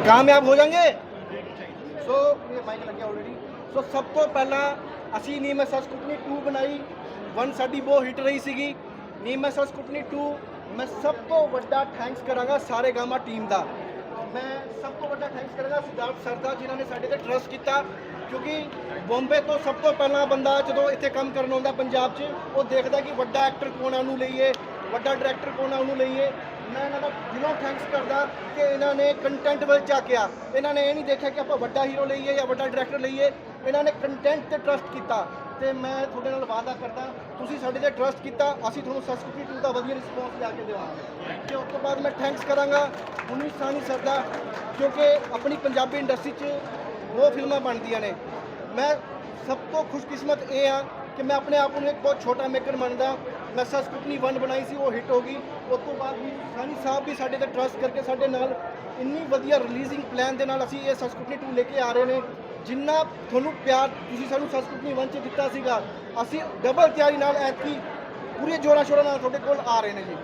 ਕਾਮਯਾਬ ਹੋ ਜਾਣਗੇ ਸੋ ਇਹ ਮਾਈਕ ਲੱਗਿਆ ਆਲਰੇਡੀ ਸੋ ਸਭ ਤੋਂ ਪਹਿਲਾਂ ਅਸੀਂ ਨੀਮ ਐਸਐਸ ਕੁਟਨੀ 2 ਬਣਾਈ ਵਨ ਸਾਡੀ ਬਹੁਤ ਹਿੱਟ ਰਹੀ ਸੀਗੀ ਨੀਮ ਐਸਐਸ ਕੁਟਨੀ 2 ਮੈਂ ਸਭ ਤੋਂ ਵੱਡਾ ਥੈਂਕਸ ਕਰਾਂਗਾ ਸਾਰੇ ਗਾਮਾ ਟੀਮ ਦਾ ਮੈਂ ਸਭ ਤੋਂ ਵੱਡਾ ਥੈਂਕਸ ਕਰਾਂਗਾ ਸਿਧਾਰਥ ਸਰ ਦਾ ਜਿਨ੍ਹਾਂ ਨੇ ਸਾਡੇ ਤੇ ਟਰਸਟ ਕੀਤਾ ਕਿਉਂਕਿ ਬੰਬੇ ਤੋਂ ਸਭ ਤੋਂ ਪਹਿਲਾਂ ਬੰਦਾ ਜਦੋਂ ਇੱਥੇ ਕੰਮ ਕਰਨ ਆਉਂਦਾ ਪੰਜਾਬ 'ਚ, ਉਹ ਦੇਖਦਾ ਕਿ ਵੱਡਾ ਐਕਟਰ ਕੌਣ ਆ ਉਹਨੂੰ ਲਈਏ, ਵੱਡਾ ਡਾਇਰੈਕਟਰ ਕੌਣ ਆ ਉਹਨੂੰ ਲਈਏ। ਮੈਂ ਇਹਨਾਂ ਦਾ ਦਿਲੋਂ ਥੈਂਕਸ ਕਰਦਾ ਕਿ ਇਹਨਾਂ ਨੇ ਕੰਟੈਂਟ ਵੱਲ ਝਾਕਿਆ। ਇਹਨਾਂ ਨੇ ਇਹ ਨਹੀਂ ਦੇਖਿਆ ਕਿ ਆਪਾਂ ਵੱਡਾ ਹੀਰੋ ਲਈਏ ਜਾਂ ਵੱਡਾ ਡਾਇਰੈਕਟਰ ਲਈਏ। ਇਹਨਾਂ ਨੇ ਕੰਟੈਂਟ ਤੇ ਟਰਸਟ ਕੀਤਾ। ਤੇ ਮੈਂ ਤੁਹਾਡੇ ਨਾਲ ਵਾਅਦਾ ਕਰਦਾ, ਤੁਸੀਂ ਸਾਡੇ ਤੇ ਟਰਸਟ ਕੀਤਾ, ਅਸੀਂ ਤੁਹਾਨੂੰ ਸੰਸਕ੍ਰਿਤੀ 2 ਦਾ ਵਧੀਆ ਰਿਸਪੌਂਸ ਲਿਆ ਕੇ ਦੇਵਾਂਗੇ। ਤੇ ਉਸ ਤੋਂ ਬਾਅਦ ਮੈਂ ਥੈਂਕਸ ਕਰਾਂਗਾ ਉਨੀ ਸਾਨੀ ਸਰ ਦਾ ਕਿਉਂਕਿ ਆਪਣੀ ਪੰਜਾਬੀ ਇੰਡਸਟਰੀ 'ਚ ਬਹੁਤ ਫਿਲਮਾਂ ਬਣਦੀਆਂ ਨੇ। ਮੈਂ ਸਭ ਤੋਂ ਖੁਸ਼ਕਿਸਮਤ ਇਹ ਆ ਕਿ ਮੈਂ ਆਪਣੇ ਆਪ ਨੂੰ ਇੱਕ ਬਹੁਤ ਛੋਟਾ ਮੇਕਰ ਮੰਨਦਾ। ਮੈਂ ਸਸਕੁਟਨੀ 1 ਬਣਾਈ ਸੀ, ਉਹ ਹਿੱਟ ਹੋ ਗਈ। ਉਸ ਤੋਂ ਬਾਅਦ ਵੀ ਸਾਨੀ ਸਾਹਿਬ ਵੀ ਸਾਡੇ ਤੇ ਟਰਸਟ ਕਰਕੇ ਸਾਡੇ ਨਾਲ ਇੰਨੀ ਵਧੀਆ ਰਿਲੀਜ਼ਿੰਗ ਪਲਾਨ ਦੇ ਨਾਲ ਅਸੀਂ ਇਹ ਸਸਕੁਟਨੀ 2 ਲੈ ਕੇ ਆ ਰਹੇ ਨੇ। ਜਿੰਨਾ ਤੁਹਾਨੂੰ ਪਿਆਰ ਤੁਸੀਂ ਸਾਨੂੰ ਸਸਕੁਟਨੀ 1 ਚ ਦਿੱਤਾ ਸੀਗਾ, ਅਸੀਂ ਡਬਲ ਤਿਆਰੀ ਨਾਲ ਐਤਕੀ ਪੂਰੇ ਜੋਰਾਂ ਸ਼ੋਰਾਂ ਨਾਲ ਤੁਹਾਡੇ ਕੋਲ ਆ ਰਹੇ ਨੇ ਜੀ।